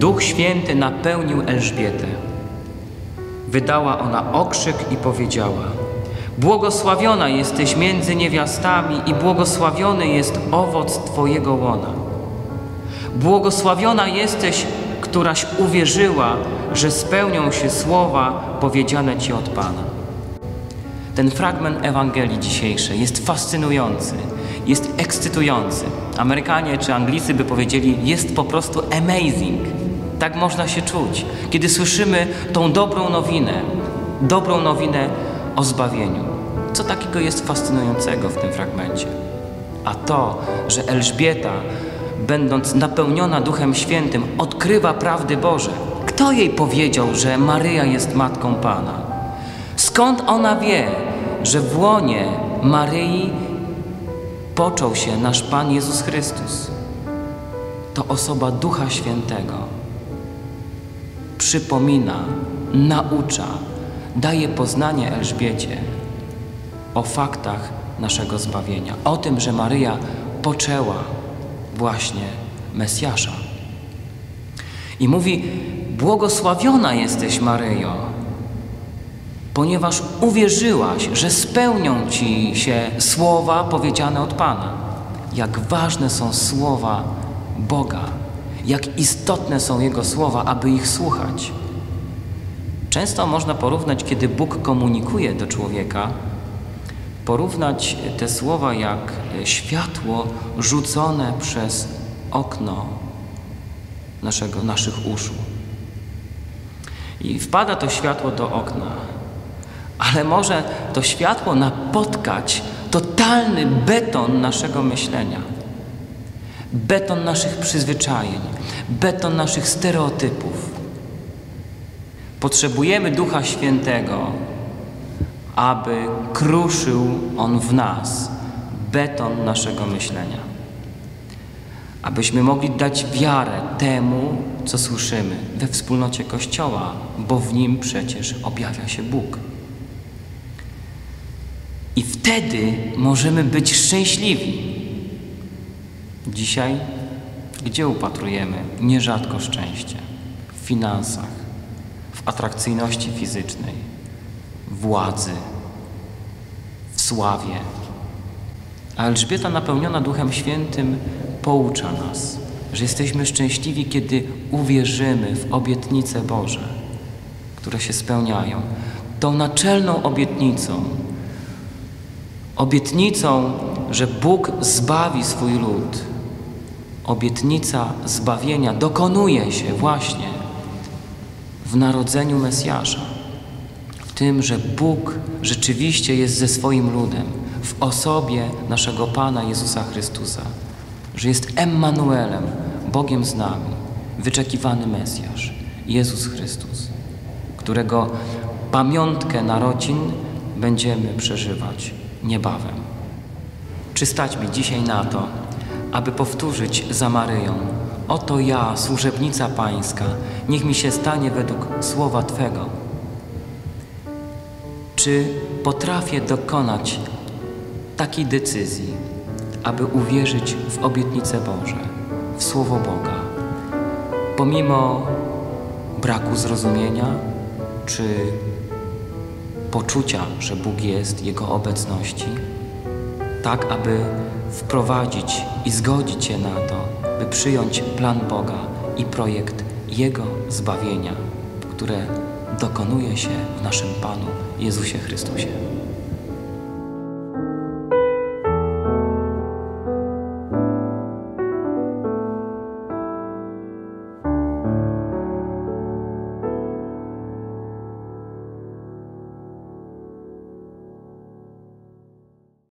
Duch Święty napełnił Elżbietę. Wydała ona okrzyk i powiedziała: Błogosławiona jesteś między niewiastami i błogosławiony jest owoc Twojego łona. Błogosławiona jesteś, któraś uwierzyła, że spełnią się słowa powiedziane Ci od Pana. Ten fragment Ewangelii dzisiejszej jest fascynujący, jest ekscytujący. Amerykanie czy Anglicy by powiedzieli, jest po prostu amazing. Tak można się czuć, kiedy słyszymy tą dobrą nowinę, dobrą nowinę o zbawieniu. Co takiego jest fascynującego w tym fragmencie? A to, że Elżbieta, będąc napełniona Duchem Świętym, odkrywa prawdy Boże. Kto jej powiedział, że Maryja jest matką Pana? Skąd ona wie, że w łonie Maryi począł się nasz Pan Jezus Chrystus? To osoba Ducha Świętego. Przypomina, naucza, daje poznanie Elżbiecie o faktach naszego zbawienia, o tym, że Maryja poczęła właśnie Mesjasza. I mówi: Błogosławiona jesteś, Maryjo, ponieważ uwierzyłaś, że spełnią ci się słowa powiedziane od Pana. Jak ważne są słowa Boga, jak istotne są Jego słowa, aby ich słuchać. Często można porównać, kiedy Bóg komunikuje do człowieka, porównać te słowa jak światło rzucone przez okno naszego, naszych uszu. I wpada to światło do okna, ale może to światło napotkać totalny beton naszego myślenia, beton naszych przyzwyczajeń, beton naszych stereotypów. Potrzebujemy Ducha Świętego, aby kruszył On w nas beton naszego myślenia. Abyśmy mogli dać wiarę temu, co słyszymy we wspólnocie Kościoła, bo w nim przecież objawia się Bóg. I wtedy możemy być szczęśliwi. Dzisiaj, gdzie upatrujemy nierzadko szczęście? W finansach, w atrakcyjności fizycznej, władzy, w sławie. A Elżbieta napełniona Duchem Świętym poucza nas, że jesteśmy szczęśliwi, kiedy uwierzymy w obietnice Boże, które się spełniają. Tą naczelną obietnicą, obietnicą, że Bóg zbawi swój lud. Obietnica zbawienia dokonuje się właśnie w narodzeniu Mesjasza, w tym, że Bóg rzeczywiście jest ze swoim ludem, w osobie naszego Pana Jezusa Chrystusa, że jest Emmanuelem, Bogiem z nami, wyczekiwany Mesjasz, Jezus Chrystus, którego pamiątkę narodzin będziemy przeżywać niebawem. Czy stać mi dzisiaj na to, aby powtórzyć za Maryją: Oto ja, służebnica Pańska, niech mi się stanie według słowa Twego. Czy potrafię dokonać takiej decyzji, aby uwierzyć w obietnice Boże, w Słowo Boga, pomimo braku zrozumienia czy poczucia, że Bóg jest, Jego obecności, tak aby wprowadzić i zgodzić się na to, by przyjąć plan Boga i projekt Jego zbawienia, które dokonuje się w naszym Panu Jezusie Chrystusie.